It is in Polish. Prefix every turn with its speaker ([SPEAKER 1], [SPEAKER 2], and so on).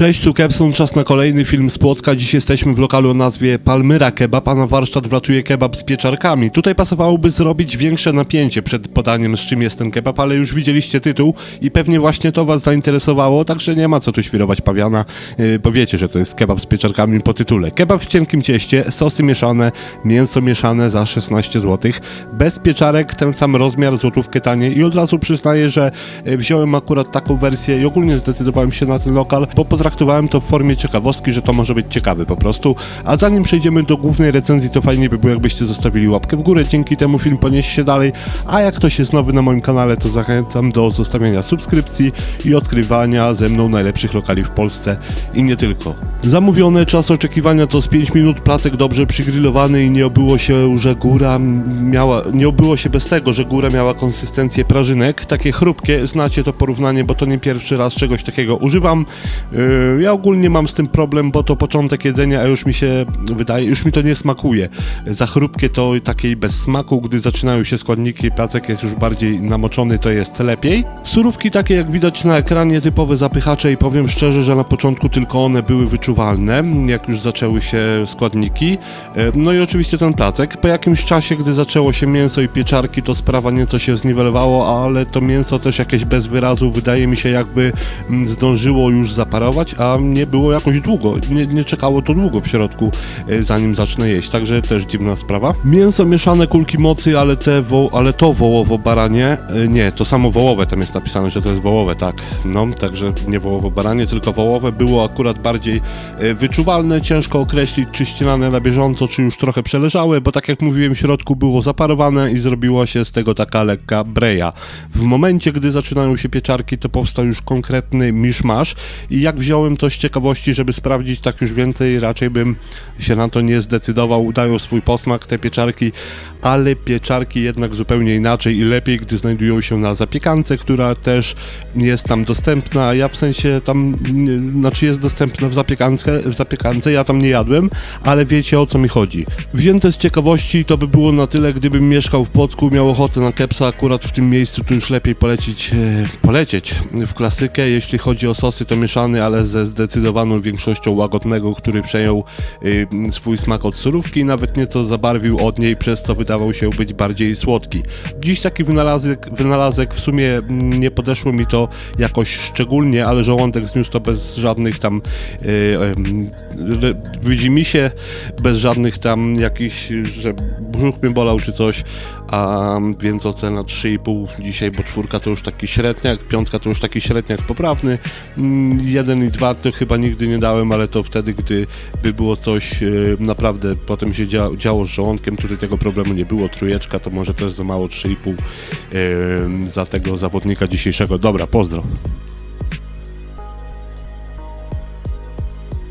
[SPEAKER 1] Cześć, tu Kepson, czas na kolejny film z Płocka. Dziś jesteśmy w lokalu o nazwie Palmyra Kebab, a na warsztat wlatuje kebab z pieczarkami. Tutaj pasowałoby zrobić większe napięcie przed podaniem z czym jest ten kebab, ale już widzieliście tytuł i pewnie właśnie to was zainteresowało, także nie ma co tu świrować pawiana, yy, bo wiecie, że to jest kebab z pieczarkami po tytule. Kebab w cienkim cieście, sosy mieszane, mięso mieszane za 16 zł, bez pieczarek, ten sam rozmiar, złotówkę taniej i od razu przyznaję, że yy, wziąłem akurat taką wersję i ogólnie zdecydowałem się na ten lokal, bo potraktowałem to w formie ciekawostki, że to może być ciekawe po prostu. A zanim przejdziemy do głównej recenzji, to fajnie by było, jakbyście zostawili łapkę w górę, dzięki temu film poniesie się dalej. A jak ktoś jest nowy na moim kanale, to zachęcam do zostawiania subskrypcji i odkrywania ze mną najlepszych lokali w Polsce i nie tylko. Zamówione, czas oczekiwania to z 5 minut, placek dobrze przygrillowany i nie obyło się, że góra miała, nie obyło się bez tego, że góra miała konsystencję prażynek, takie chrupkie, znacie to porównanie, bo to nie pierwszy raz czegoś takiego używam. Yy, ja ogólnie mam z tym problem, bo to początek jedzenia, a już mi się wydaje, już mi to nie smakuje. Za chrupkie to takiej bez smaku, gdy zaczynają się składniki, placek jest już bardziej namoczony, to jest lepiej. Surówki takie jak widać na ekranie, typowe zapychacze i powiem szczerze, że na początku tylko one były wyczuwalne, jak już zaczęły się składniki. Yy, No i oczywiście ten placek. Po jakimś czasie, gdy zaczęło się mięso i pieczarki, to sprawa nieco się zniwelowało, ale to mięso też jakieś bez wyrazu, wydaje mi się jakby mm, zdążyło już zaparować, a nie było jakoś długo, nie, nie czekało to długo w środku, e, zanim zacznę jeść, także też dziwna sprawa. Mięso mieszane, kulki mocy, ale, te wo, ale to wołowo-baranie, e, nie, to samo wołowe, tam jest napisane, że to jest wołowe, tak, no, także nie wołowo-baranie, tylko wołowe, było akurat bardziej e, wyczuwalne, ciężko określić, czy ścinane na bieżąco, czy już trochę przeleżałe, bo tak jak mówiłem, w środku było zaparowane i zrobiło się z tego taka lekka breja. W momencie, gdy zaczynają się pieczarki, to powstał już konkretny miszmasz i jak wziąłem to z ciekawości, żeby sprawdzić tak już więcej, raczej bym się na to nie zdecydował, dają swój posmak te pieczarki, ale pieczarki jednak zupełnie inaczej i lepiej, gdy znajdują się na zapiekance, która też jest tam dostępna, ja w sensie tam, znaczy jest dostępna w zapiekance, w zapiekance, ja tam nie jadłem, ale wiecie o co mi chodzi. Wzięte z ciekawości to by było na tyle, gdybym mieszkał w Płocku, miał ochotę na kepsa akurat w tym miejscu, to już lepiej polecić, e, polecieć w klasykę, jeśli chodzi o sosy to mieszany, ale ze zdecydowaną większością łagodnego, który przejął y, swój smak od surówki i nawet nieco zabarwił od niej, przez co wydawał się być bardziej słodki. Dziś taki wynalazek, wynalazek w sumie mm, nie podeszło mi to jakoś szczególnie, ale żołądek zniósł to bez żadnych tam y, y, widzi mi się, bez żadnych tam jakichś, że brzuch mnie bolał czy coś, a więc ocena 3,5 dzisiaj, bo czwórka to już taki średniak, piątka to już taki średniak poprawny, mm, jeden dwa to chyba nigdy nie dałem, ale to wtedy, gdy by było coś e, naprawdę, potem się dzia działo z żołądkiem, tutaj tego problemu nie było, trójeczka to może też za mało 3,5 e, za tego zawodnika dzisiejszego. Dobra, pozdro.